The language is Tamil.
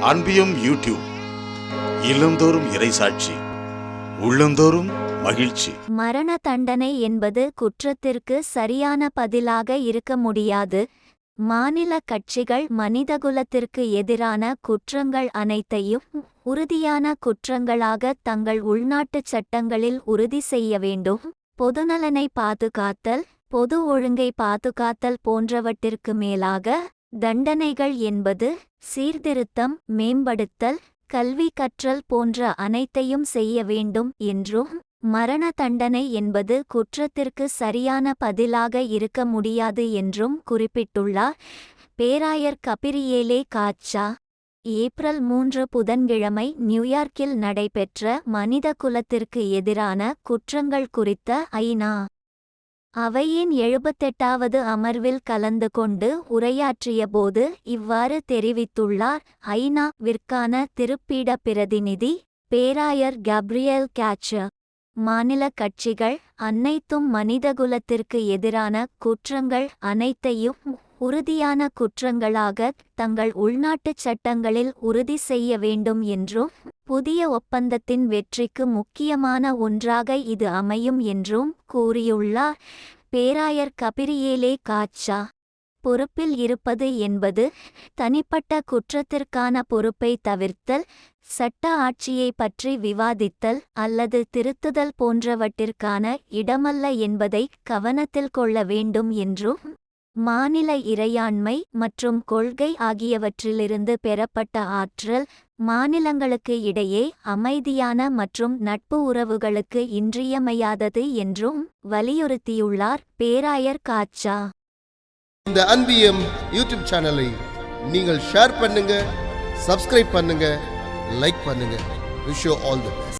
அன்பியும் யூடியூப் இல்லந்தோறும் இறைசாட்சி உள்ளந்தோறும் மகிழ்ச்சி. மரண தண்டனை என்பது குற்றத்திற்கு சரியான பதிலாக இருக்க முடியாது. மாநில கட்சிகள் மனிதகுலத்திற்கு எதிரான குற்றங்கள் அனைத்தையும் உறுதியான குற்றங்களாக தங்கள் உள்நாட்டுச் சட்டங்களில் உறுதி செய்ய வேண்டும். பொதுநலனை பாதுகாத்தல் பொது ஒழுங்கை பாதுகாத்தல் போன்றவற்றிற்கு மேலாக தண்டனைகள் என்பது சீர்திருத்தம் மேம்படுத்தல் கல்வி கற்றல் போன்ற அனைத்தையும் செய்ய வேண்டும் என்றும் மரண தண்டனை என்பது குற்றத்திற்கு சரியான பதிலாக இருக்க முடியாது என்றும் குறிப்பிட்டுள்ளார். பேராயர் கபிரியேலே காச்சா ஏப்ரல் மூன்று புதன்கிழமை நியூயார்க்கில் நடைபெற்ற மனித குலத்திற்கு எதிரான குற்றங்கள் குறித்த ஐநா. அவையின் எழுபத்தெட்டாவது அமர்வில் கலந்து கொண்டு உரையாற்றியபோது இவ்வாறு தெரிவித்துள்ளார். ஐநா விற்கான திருப்பீட பிரதிநிதி பேராயர் கப்ரியல் கேச்சர் மாநில கட்சிகள் அனைத்தும் மனிதகுலத்திற்கு எதிரான குற்றங்கள் அனைத்தையும் உறுதியான குற்றங்களாக தங்கள் உள்நாட்டுச் சட்டங்களில் உறுதி செய்ய வேண்டும் என்றும் புதிய ஒப்பந்தத்தின் வெற்றிக்கு முக்கியமான ஒன்றாக இது அமையும் என்றும் கூறியுள்ளார். பேராயர் கபிரியேலே காச்சா பொறுப்பில் இருப்பது என்பது தனிப்பட்ட குற்றத்திற்கான பொறுப்பை தவிர்த்தல் சட்ட ஆட்சியை பற்றி விவாதித்தல் அல்லது திருத்துதல் போன்றவற்றிற்கான இடமல்ல என்பதை கவனத்தில் கொள்ள வேண்டும் என்றும் மாநில இறையாண்மை மற்றும் கொள்கை ஆகியவற்றிலிருந்து பெறப்பட்ட ஆற்றல் மாநிலங்களுக்கு இடையே அமைதியான மற்றும் நட்பு உறவுகளுக்கு இன்றியமையாதது என்றும் வலியுறுத்தியுள்ளார் பேராயர் காச்சா இந்த அன்பியம் யூடியூப் சேனலை நீங்கள் ஷேர் பண்ணுங்க சப்ஸ்கிரைப் பண்ணுங்க லைக் பண்ணுங்க. Wish all the best